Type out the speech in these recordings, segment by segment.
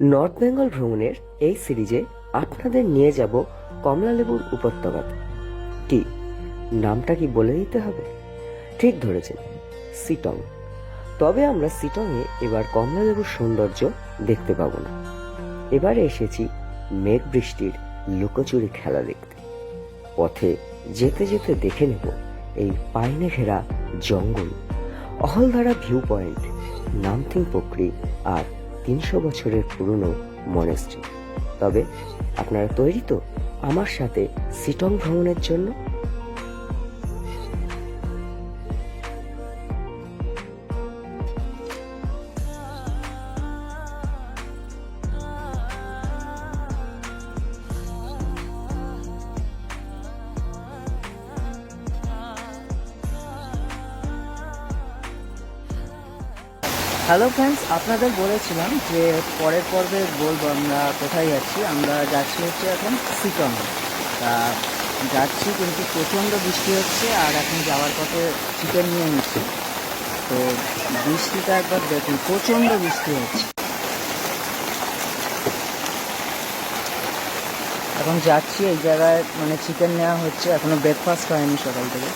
North Bengal ভ্রমণের এই সিরিজে আপনাদের নিয়ে যাব কমলালেবুর উপত্যকাতে। কি? নামটা কি বলে দিতে হবে? ঠিক ধরেছেন, সিটং। তবে আমরা সিটংয়ে এবার কমলালেবুর সৌন্দর্য দেখতে পাবো না। এবারে এসেছি মেঘ বৃষ্টির লুকোচুরি খেলা দেখতে। পথে যেতে যেতে দেখে নেব এই পাইনে ঘেরা জঙ্গল, অহলধারা ভিউ পয়েন্ট নামথিং পোখরি আর তিনশো বছরের পুরনো মনেস্ট্রি। তবে আপনারা তৈরি তো আমার সাথে সিটং ভ্রমণের জন্য হ্যালো ফ্রেন্ডস আপনাদের বলেছিলাম যে পরের পর্বে বলব আমরা কোথায় যাচ্ছি। আমরা যাচ্ছি হচ্ছে এখন সিটং তা যাচ্ছি কিন্তু প্রচণ্ড বৃষ্টি হচ্ছে আর এখন যাওয়ার পথে চিকেন নিয়ে নিচ্ছি। তো বৃষ্টিটা একবার দেখুন, প্রচণ্ড বৃষ্টি হচ্ছে। এখন যাচ্ছি এই জায়গায় মানে চিকেন নেওয়া হচ্ছে। এখনও ব্রেকফাস্ট হয়নি সকাল থেকে।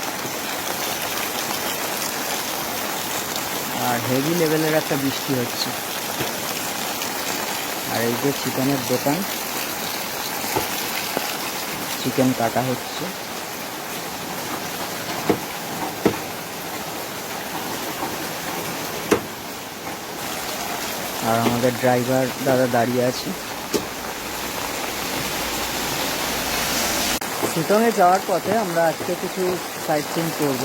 আর হেভি লেভেলের একটা বৃষ্টি হচ্ছে। আর এই যে চিকেনের দোকান, চিকেন কাটা হচ্ছে। আর আমাদের ড্রাইভার দাদা দাঁড়িয়ে আছে। শিটংয়ে যাওয়ার পথে আমরা আজকে কিছু সাইট সিন করব।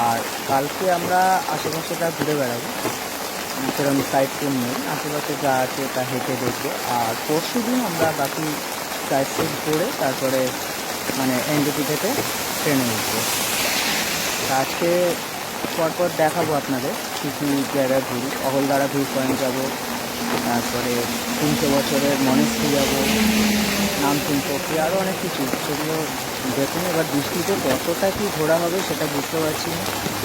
আর কালকে আমরা আশেপাশেটা ঘুরে বেড়াবো সেরকম সাইট সিন নেই। আশেপাশে যা আছে তা হেঁটে দেখব। আর পরশু দিন আমরা বাকি সাইট সিন করে তারপরে মানে এনডিপি থেকে ট্রেনে উঠবো। আজকে পরপর দেখাবো আপনাদের কী কী জায়গায় ঘুরি অহলদারা ভিউ পয়েন্ট যাব তারপরে তিনশো বছরের মনেস্ট্রি যাব তিনব কি আরও অনেক কিছু। সেগুলো দেখুন, এবার বৃষ্টিতে কতটা কী ঘোরা হবে সেটা বুঝতে পারছি না।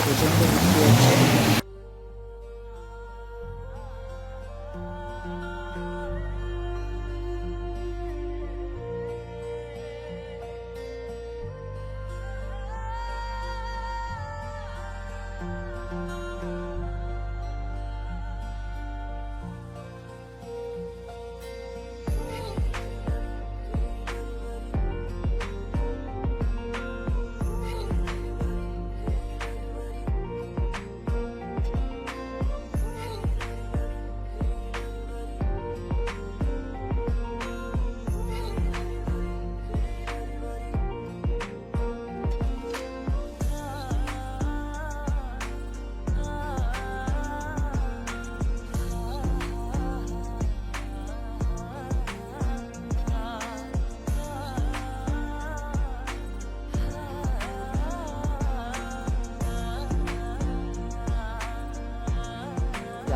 প্রচণ্ড বৃষ্টি হচ্ছে।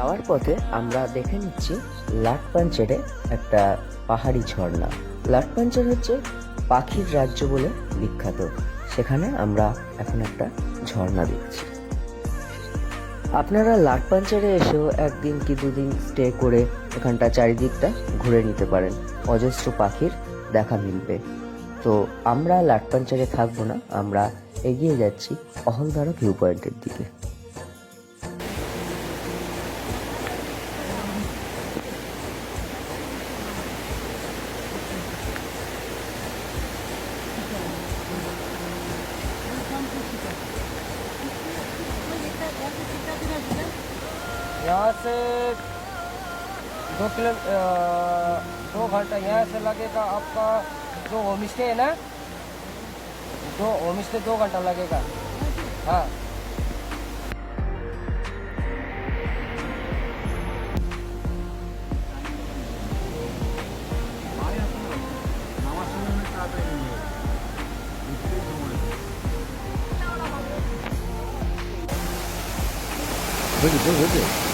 যাওয়ার পথে আমরা দেখে নিচ্ছি লাটপাঞ্চেরে একটা পাহাড়ি ঝর্ণা। লাটপাঞ্চের হচ্ছে পাখির রাজ্য বলে বিখ্যাত। সেখানে আমরা এখন একটা ঝর্ণা দেখছি। আপনারা লাটপাঞ্চারে এসেও একদিন কি দুদিন স্টে করে এখানটা চারিদিকটা ঘুরে নিতে পারেন। অজস্র পাখির দেখা মিলবে। তো আমরা লাটপাঞ্চারে থাকব না, আমরা এগিয়ে যাচ্ছি অহলদারা ভিউ পয়েন্টের দিকে। से दो किलो दो घंटा यहाँ से लगेगा आपका जो होम स्टे है ना? दो होम स्टे दो घंटा लगेगा। हाँ। Really, really, really.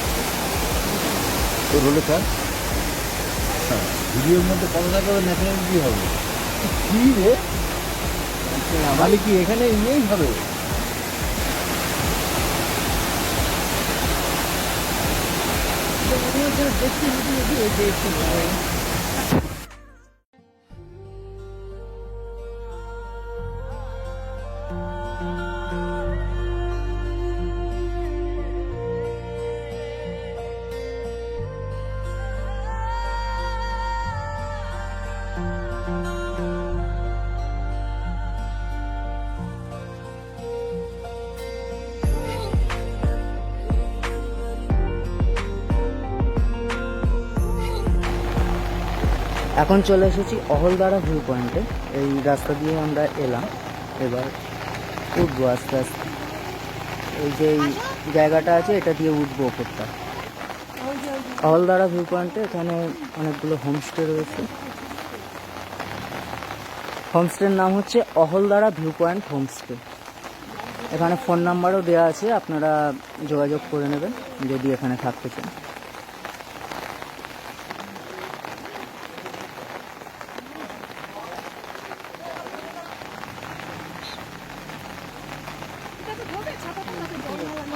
তোর হলে স্যার হ্যাঁ ভিডিওর মধ্যে কথা না ন্যাশনাল কী হবে? কি রে? তাহলে কি এখানে ইয়েই হবে? তো এখন চলে এসেছি অহলদারা ভিউ পয়েন্টে এই রাস্তা দিয়ে আমরা এলাম। এবার উঠবো আস্তে আস্তে। এই যে জায়গাটা আছে, এটা দিয়ে উঠবো ওপরটা। অহলদারা ভিউ পয়েন্টে এখানে অনেকগুলো হোমস্টে রয়েছে। হোমস্টের নাম হচ্ছে অহলদারা ভিউ পয়েন্ট হোমস্টে এখানে ফোন নাম্বারও দেওয়া আছে, আপনারা যোগাযোগ করে নেবেন, যদি এখানে থাকতে চান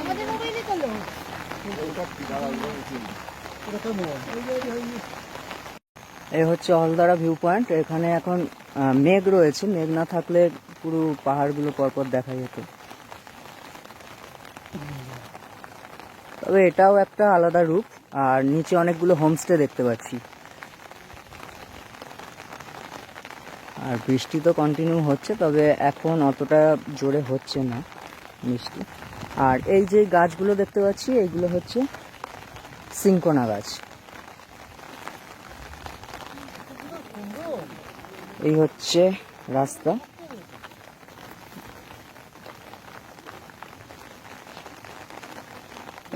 আমাদের মোবাইলে করল এই হচ্ছে হলদারা ভিউ পয়েন্ট এখানে এখন মেঘ রয়েছে। মেঘ না থাকলে পুরো পাহাড়গুলো পরপর দেখা যেত। তবে এটাও একটা আলাদা রূপ। আর নিচে অনেকগুলো হোমস্টে দেখতে পাচ্ছি। আর বৃষ্টি তো কন্টিনিউ হচ্ছে, তবে এখন অতটা জোরে হচ্ছে না বৃষ্টি। আর এই যে গাছগুলো দেখতে পাচ্ছি এইগুলো হচ্ছে সিঙ্কোনা গাছ। এই হচ্ছে রাস্তা।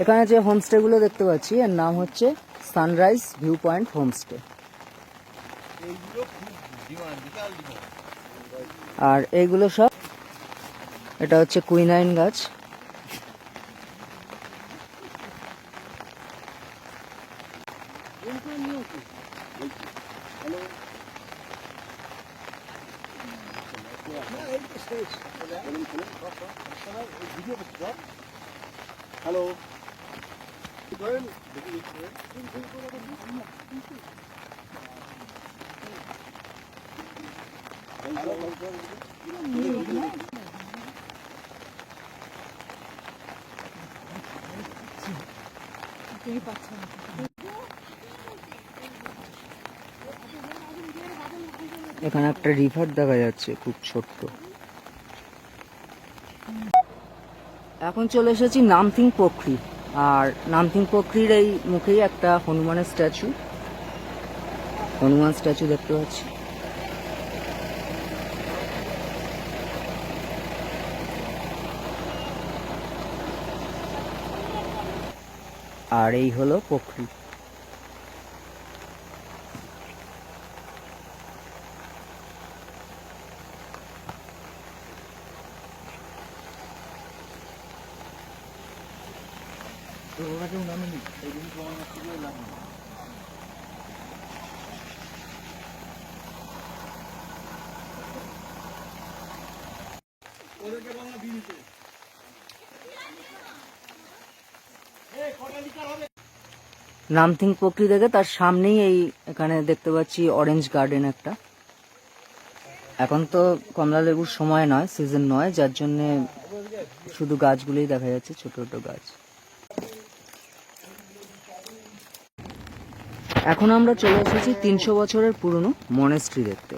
এখানে যে হোমস্টেগুলো দেখতে পাচ্ছি এর নাম হচ্ছে সানরাইজ ভিউ পয়েন্ট হোমস্টে আর এইগুলো সব এটা হচ্ছে কুইনাইন গাছ। Ja. Nee, steeds. Gidiyor musun lan? Alo. Hallo. mi? Bakayım baksana. এখানে একটা রিভার দেখা যাচ্ছে, খুব ছোট্ট। এখন চলে এসেছি নামথিং পোখরি আর নামথিং পোখরির এই মুখেই একটা হনুমানের স্ট্যাচু হনুমান স্ট্যাচু দেখতে পাচ্ছি। আর এই হলো পোখরি নামথিং পোখরি দেখে তার সামনেই এই এখানে দেখতে পাচ্ছি অরেঞ্জ গার্ডেন একটা। এখন তো কমলা লেবুর সময় নয় সিজন নয়, যার জন্য শুধু গাছগুলোই দেখা যাচ্ছে, ছোট ছোট গাছ। এখন আমরা চলে এসেছি তিনশো বছরের পুরনো মনেস্ট্রি দেখতে।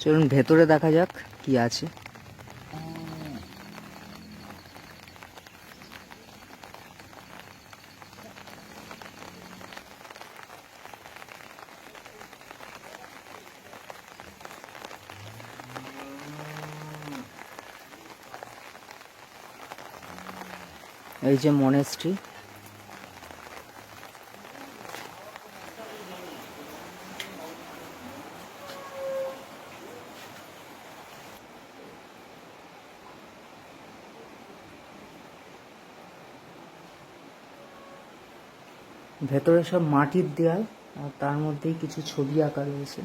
চলুন ভেতরে দেখা যাক কি আছে। এই যে মনেস্ট্রি। ভেতরে সব মাটির দেয়াল, আর তার মধ্যেই কিছু ছবি আঁকা রয়েছে।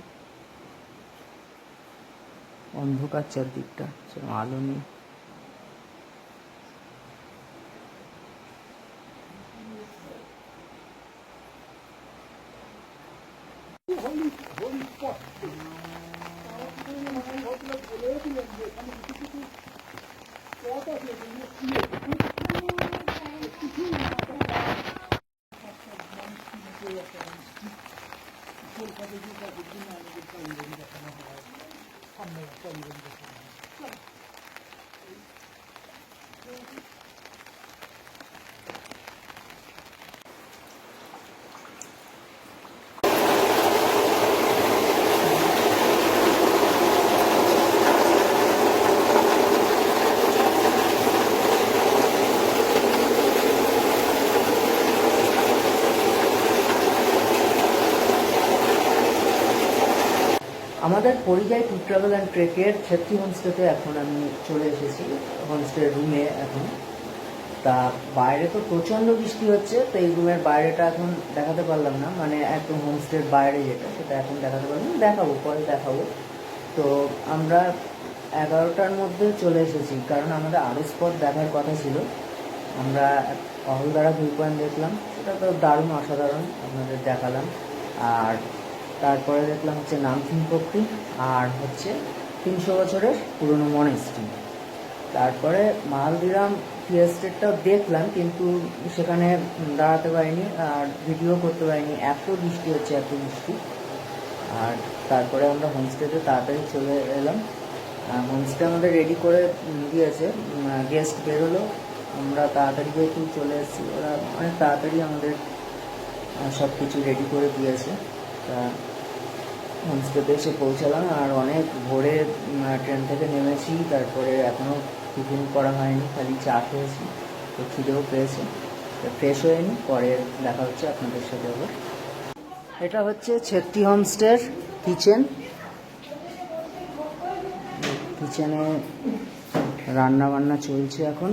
অন্ধকার চারদিকটা আলো নেই। আমাদের পরিযায়ী ট্যুর ট্রাভেল অ্যান্ড ট্রেকের ছেত্রী হোমস্টেতে এখন আমি চলে এসেছি হোমস্টের রুমে এখন। তা বাইরে তো প্রচণ্ড বৃষ্টি হচ্ছে, তো এই রুমের বাইরেটা এখন দেখাতে পারলাম না মানে একদম হোমস্টের বাইরে যেটা, সেটা এখন দেখাতে পারলাম দেখাবো, পরে দেখাবো। তো আমরা এগারোটার মধ্যে চলে এসেছি, কারণ আমাদের আরও স্পট দেখার কথা ছিল। আমরা অহলদারা ভিউ পয়েন্ট দেখলাম, সেটা তো দারুণ, অসাধারণ, আপনাদের দেখালাম। আর তারপরে দেখলাম হচ্ছে নামথিং পক্ষী আর হচ্ছে তিনশো বছরের পুরনো মনেস্ট্রি। তারপরে মালদিরাম টি এস্টেটটাও দেখলাম, কিন্তু সেখানে দাঁড়াতে পারিনি আর ভিডিও করতে পারিনি। এত বৃষ্টি হচ্ছে, এত বৃষ্টি। আর তারপরে আমরা হোমস্টেতে তাড়াতাড়ি চলে এলাম। হোমস্টে আমাদের রেডি করে দিয়েছে। গেস্ট বেরোলো। আমরা তাড়াতাড়ি যেহেতু চলে এসেছি। ওরা অনেক তাড়াতাড়ি আমাদের সব কিছু রেডি করে দিয়েছে। তা হোমস্টেতে এসে পৌঁছালাম আর অনেক ভোরে ট্রেন থেকে নেমেছি। তারপরে এখনও টিফিন করা হয়নি, খালি চা খেয়েছি। তো খিদেও পেয়েছে। তো ফ্রেশ হয়ে নি, পরে দেখা হচ্ছে আপনাদের সাথে আবার। এটা হচ্ছে ছেত্রী হোমস্টের কিচেন কিচেনে রান্না বান্না চলছে এখন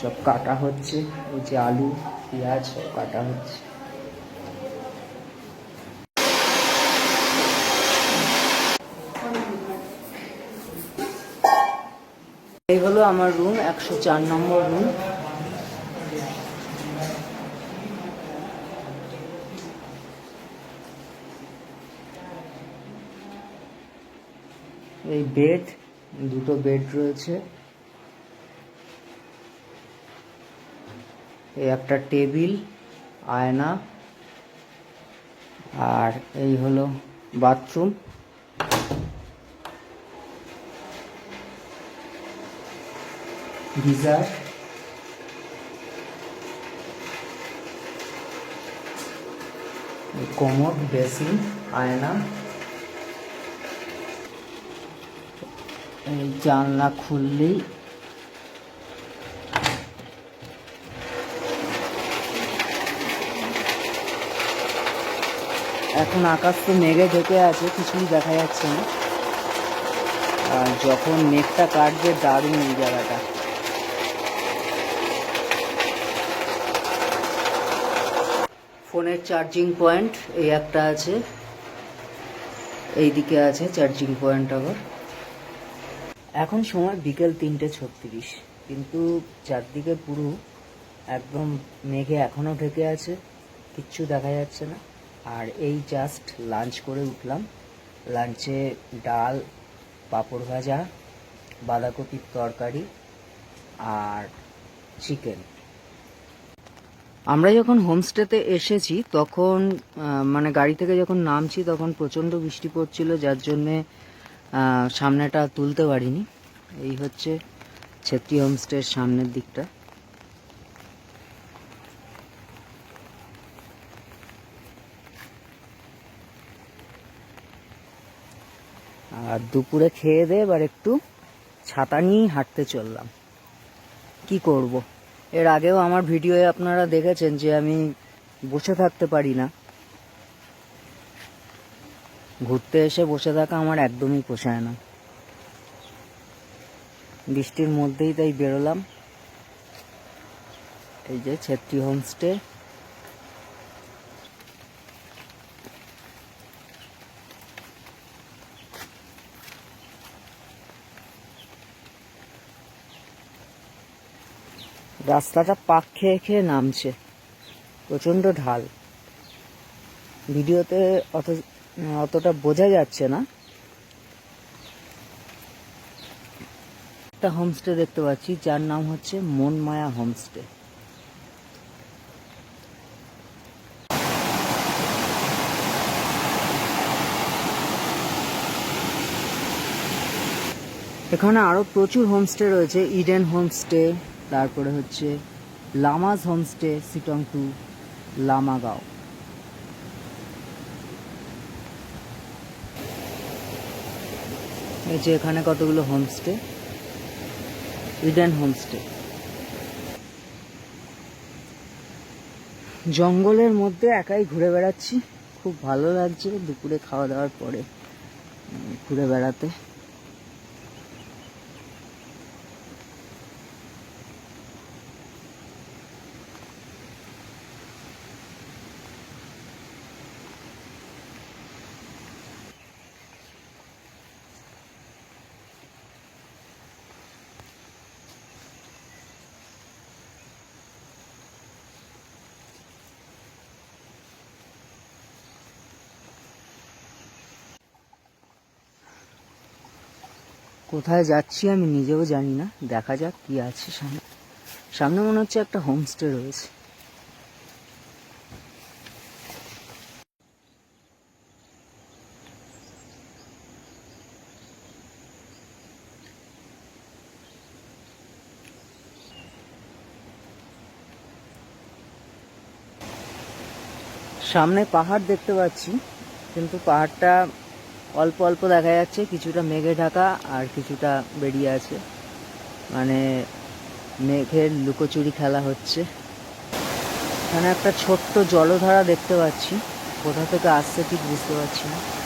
সব কাটা হচ্ছে ওই যে আলু, পেঁয়াজ সব কাটা হচ্ছে। এই হলো আমার রুম একশো চার নম্বর রুম এই বেড দুটো বেড রয়েছে। একটা টেবিল আয়না আর এই হলো বাথরুম। গিজার। কোমর বেসিন আয়না। জানলা খুললেই এখন আকাশ তো মেঘে ঢেকে আছে, কিছুই দেখা যাচ্ছে না। আর যখন মেঘটা কাটবে, দারুণ এই জায়গাটা। ফোনের চার্জিং পয়েন্ট এই একটা আছে। এই দিকে আছে চার্জিং পয়েন্ট আবার। এখন সময় বিকেল তিনটে ছত্রিশ, কিন্তু চারদিকে পুরো একদম মেঘে এখনও ঢেকে আছে, কিচ্ছু দেখা যাচ্ছে না। আর এই জাস্ট লাঞ্চ করে উঠলাম। লাঞ্চে ডাল, পাঁপড় ভাজা বাঁধাকপির তরকারি আর চিকেন আমরা যখন হোমস্টেতে এসেছি, তখন মানে গাড়ি থেকে যখন নামছি, তখন প্রচণ্ড বৃষ্টি পড়ছিল, যার জন্যে সামনেটা তুলতে পারিনি। এই হচ্ছে ছেত্রী হোমস্টের সামনের দিকটা। আর দুপুরে খেয়ে দিয়ে এবার একটু ছাতা নিয়েই হাঁটতে চললাম। কি করব। এর আগেও আমার ভিডিওয়ে আপনারা দেখেছেন যে আমি বসে থাকতে পারি না। ঘুরতে এসে বসে থাকা আমার একদমই পোষায় না। বৃষ্টির মধ্যেই তাই বেরোলাম। এই যে ছেত্রী হোমস্টে রাস্তাটা পাক খেয়ে খেয়ে নামছে। প্রচণ্ড ঢাল। ভিডিওতে অত অতটা বোঝা যাচ্ছে না। একটা হোমস্টে দেখতে পাচ্ছি, যার নাম হচ্ছে মনমায়া হোমস্টে। এখানে আরও প্রচুর হোমস্টে রয়েছে, ইডেন হোমস্টে তারপরে হচ্ছে লামাজ হোমস্টে সিটং টু লামাগাঁও। এই যে এখানে কতগুলো হোমস্টে? Eden homestay. জঙ্গলের মধ্যে একাই ঘুরে বেড়াচ্ছি। খুব ভালো লাগছে দুপুরে খাওয়া দাওয়ার পরে ঘুরে বেড়াতে। কোথায় যাচ্ছি আমি নিজেও জানি না। দেখা যাক কি আছে সামনে। সামনে মনে হচ্ছে একটা হোমস্টে রয়েছে। সামনে পাহাড় দেখতে পাচ্ছি, কিন্তু পাহাড়টা অল্প অল্প দেখা যাচ্ছে, কিছুটা মেঘে ঢাকা আর কিছুটা বেরিয়ে আছে। মানে মেঘের লুকোচুরি খেলা হচ্ছে। এখানে একটা ছোট্ট জলধারা দেখতে পাচ্ছি। কোথা থেকে আসছে ঠিক বুঝতে পারছি না।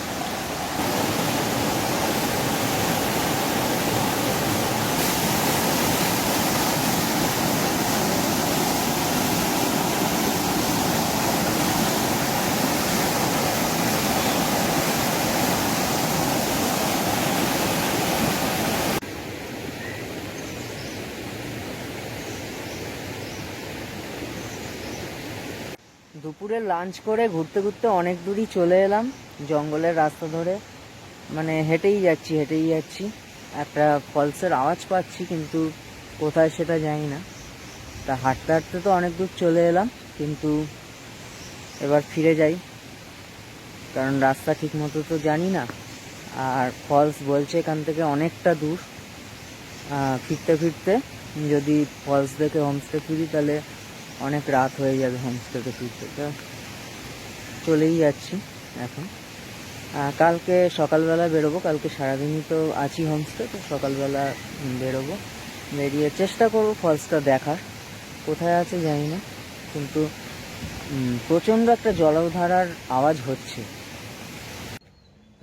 দুপুরে লাঞ্চ করে ঘুরতে ঘুরতে অনেক দূরই চলে এলাম, জঙ্গলের রাস্তা ধরে। মানে হেঁটেই যাচ্ছি হেঁটেই যাচ্ছি। একটা ফলসের আওয়াজ পাচ্ছি, কিন্তু কোথায় সেটা জানি না। তা হাঁটতে হাঁটতে তো অনেক দূর চলে এলাম, কিন্তু এবার ফিরে যাই। কারণ রাস্তা ঠিক মতো তো জানি না। আর ফলস বলছে এখান থেকে অনেকটা দূর। ফিরতে ফিরতে যদি ফলস দেখে হোমস্টে ফিরি তাহলে অনেক রাত হয়ে যাবে হোমস্টেতে ফিরতে, তো চলেই যাচ্ছি এখন। কালকে সকালবেলা বেরোবো, কালকে সারাদিনই তো আছি হোমস্টে তো সকালবেলা বেরোবো। বেরিয়ে চেষ্টা করব ফলসটা দেখার। কোথায় আছে জানি না, কিন্তু প্রচণ্ড একটা জলধারার আওয়াজ হচ্ছে।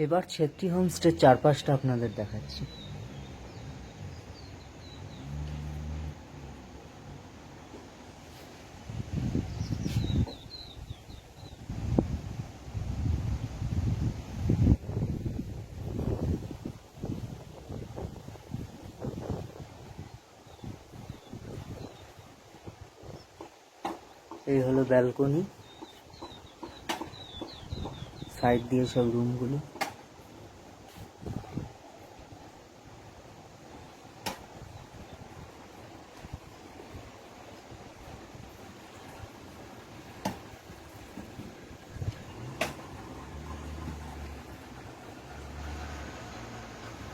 এবার ছেত্রী হোমস্টের চারপাশটা আপনাদের দেখাচ্ছি এই হলো ব্যালকনি। সাইড দিয়ে সব রুমগুলো।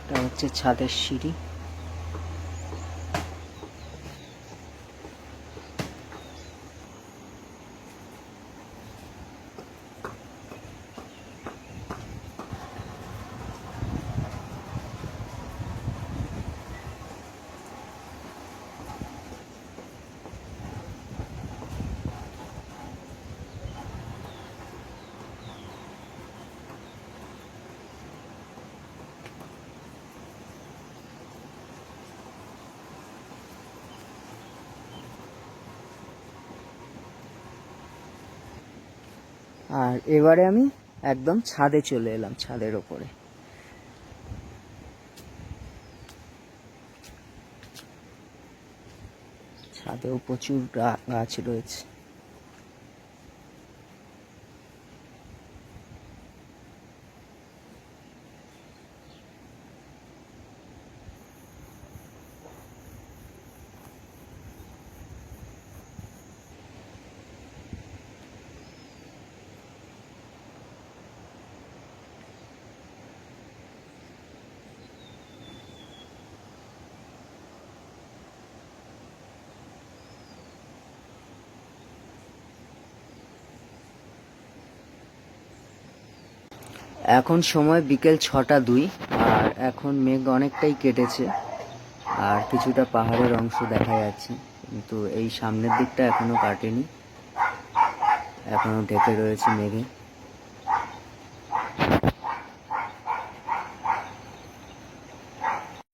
এটা হচ্ছে ছাদের সিঁড়ি। আর এবারে আমি একদম ছাদে চলে এলাম ছাদের ওপরে। ছাদেও প্রচুর গাছ রয়েছে। এখন সময় বিকেল ছটা দুই, আর এখন মেঘ অনেকটাই কেটেছে, আর কিছুটা পাহাড়ের অংশ দেখা যাচ্ছে, কিন্তু এই সামনের দিকটা এখনও কাটেনি, এখনও ঢেকে রয়েছে মেঘে।